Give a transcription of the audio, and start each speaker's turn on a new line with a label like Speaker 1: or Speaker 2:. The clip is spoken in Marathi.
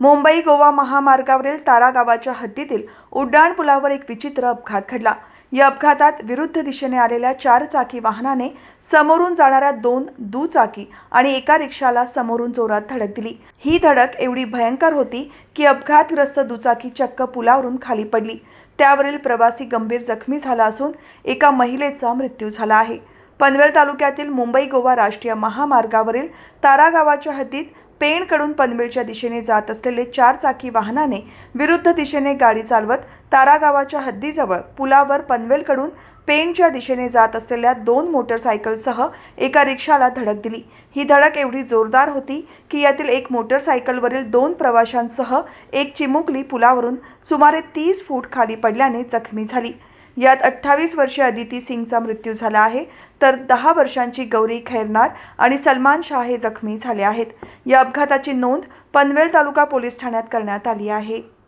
Speaker 1: मुंबई गोवा महामार्गावरील तारा गावाच्या हद्दीतील उड्डाण पुलावर एक विचित्र अपघात घडला. या अपघातात विरुद्ध दिशेने आलेल्या चार चाकी वाहनाने समोरून जाणाऱ्या दोन दुचाकी आणि एका रिक्षाला समोरून जोरात धडक दिली. ही धडक एवढी भयंकर होती की अपघातग्रस्त दुचाकी चक्क पुलावरून खाली पडली. त्यावरील प्रवासी गंभीर जखमी झाला असून एका महिलेचा मृत्यू झाला आहे. पनवेल तालुक्यातील मुंबई गोवा राष्ट्रीय महामार्गावरील तारा गावाच्या हद्दीत पेणकडून पनवेलच्या दिशेने जात असलेले चार चाकी वाहनाने विरुद्ध दिशेने गाडी चालवत तारागावाच्या हद्दीजवळ पुलावर पनवेलकडून पेणच्या दिशेने जात असलेल्या दोन मोटरसायकलसह एका रिक्षाला धडक दिली. ही धडक एवढी जोरदार होती की यातील एक मोटरसायकलवरील दोन प्रवाशांसह एक चिमुकली पुलावरून सुमारे तीस फूट खाली पडल्याने जखमी झाली. यात अठ्ठावीस वर्षीय अदिती सिंगचा मृत्यू झाला आहे तर दहा वर्षांची गौरी खैरनार आणि सलमान शाह हे जखमी झाले आहेत. या अपघाताची नोंद पनवेल तालुका पोलीस ठाण्यात करण्यात आली आहे.